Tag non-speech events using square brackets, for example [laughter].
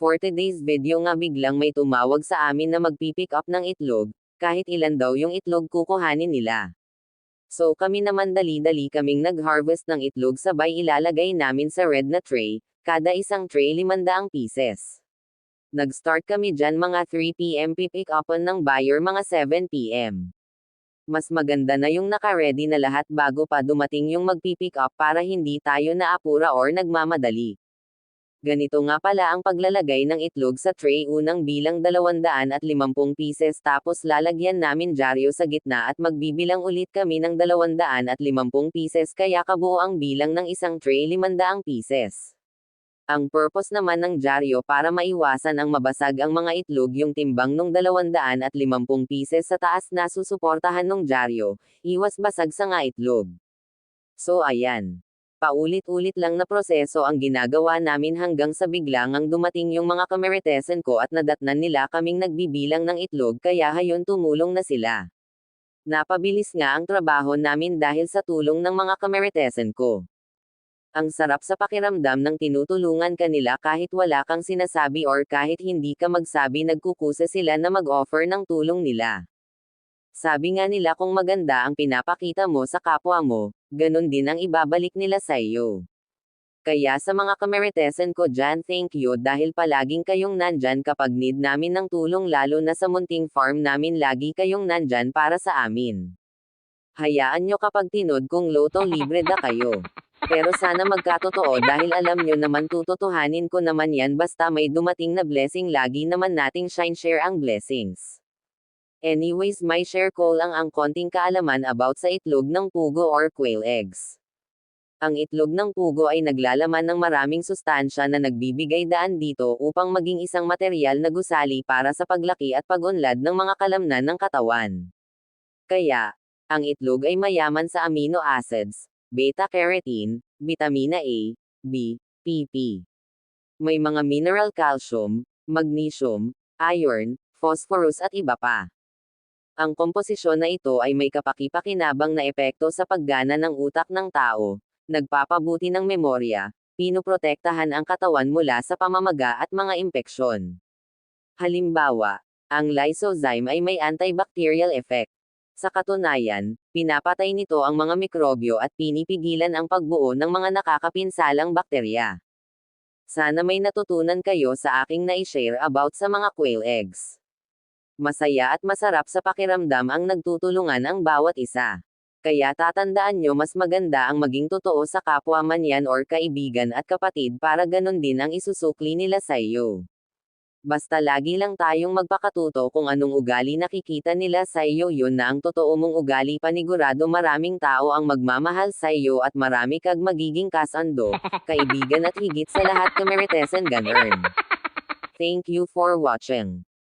For today's video nga biglang may tumawag sa amin na magpipick up ng itlog, kahit ilan daw yung itlog kukuhanin nila. So kami naman dali-dali kaming nag-harvest ng itlog sabay ilalagay namin sa red na tray, kada isang tray 500 pieces. Nag-start kami dyan mga 3pm pipick upan ng buyer mga 7pm. Mas maganda na yung naka-ready na lahat bago pa dumating yung magpipick up para hindi tayo naapura or nagmamadali. Ganito nga pala ang paglalagay ng itlog sa tray unang bilang 250 pieces tapos lalagyan namin dyaryo sa gitna at magbibilang ulit kami ng 250 pieces kaya kabuo ang bilang ng isang tray 500 pieces. Ang purpose naman ng dyaryo para maiwasan ang mabasag ang mga itlog yung timbang nung 250 pieces sa taas na susuportahan ng dyaryo, iwas basag sa nga itlog. So ayan. Paulit-ulit lang na proseso ang ginagawa namin hanggang sa biglang ang dumating yung mga kameretesen ko at nadatnan nila kaming nagbibilang ng itlog kaya hayon tumulong na sila. Napabilis nga ang trabaho namin dahil sa tulong ng mga kameretesen ko. Ang sarap sa pakiramdam ng tinutulungan kanila kahit wala kang sinasabi or kahit hindi ka magsabi nagkukusa sila na mag-offer ng tulong nila. Sabi nga nila kung maganda ang pinapakita mo sa kapwa mo, ganun din ang ibabalik nila sa iyo. Kaya sa mga kameretesen ko dyan thank you dahil palaging kayong nandyan kapag need namin ng tulong lalo na sa munting farm namin lagi kayong nandyan para sa amin. Hayaan nyo kapag tinod kung loto libre da kayo. Pero sana magkatotoo dahil alam nyo naman tututuhanin ko naman yan basta may dumating na blessing lagi naman nating shine share ang blessings. Anyways may share ko lang ang konting kaalaman about sa itlog ng pugo or quail eggs. Ang itlog ng pugo ay naglalaman ng maraming sustansya na nagbibigay daan dito upang maging isang material na gusali para sa paglaki at pagunlad ng mga kalamnan ng katawan. Kaya, ang itlog ay mayaman sa amino acids, beta-carotene, vitamina A, B, PP. May mga mineral calcium, magnesium, iron, phosphorus at iba pa. Ang komposisyon na ito ay may kapaki-pakinabang na epekto sa paggana ng utak ng tao, nagpapabuti ng memorya, pinoprotektahan ang katawan mula sa pamamaga at mga impeksyon. Halimbawa, ang lysozyme ay may antibacterial effect. Sa katunayan, pinapatay nito ang mga mikrobyo at pinipigilan ang pagbuo ng mga nakakapinsalang bakterya. Sana may natutunan kayo sa aking na-share about sa mga quail eggs masaya at masarap sa pakiramdam ang nagtutulungan ang bawat isa. Kaya tatandaan nyo mas maganda ang maging totoo sa kapwa man yan or kaibigan at kapatid para ganun din ang isusukli nila sa iyo. Basta lagi lang tayong magpakatuto kung anong ugali nakikita nila sa iyo yun na ang totoo mong ugali panigurado maraming tao ang magmamahal sa iyo at marami kag magiging kasando, [laughs] kaibigan at higit sa lahat kameritesan ganun. [laughs] Thank you for watching.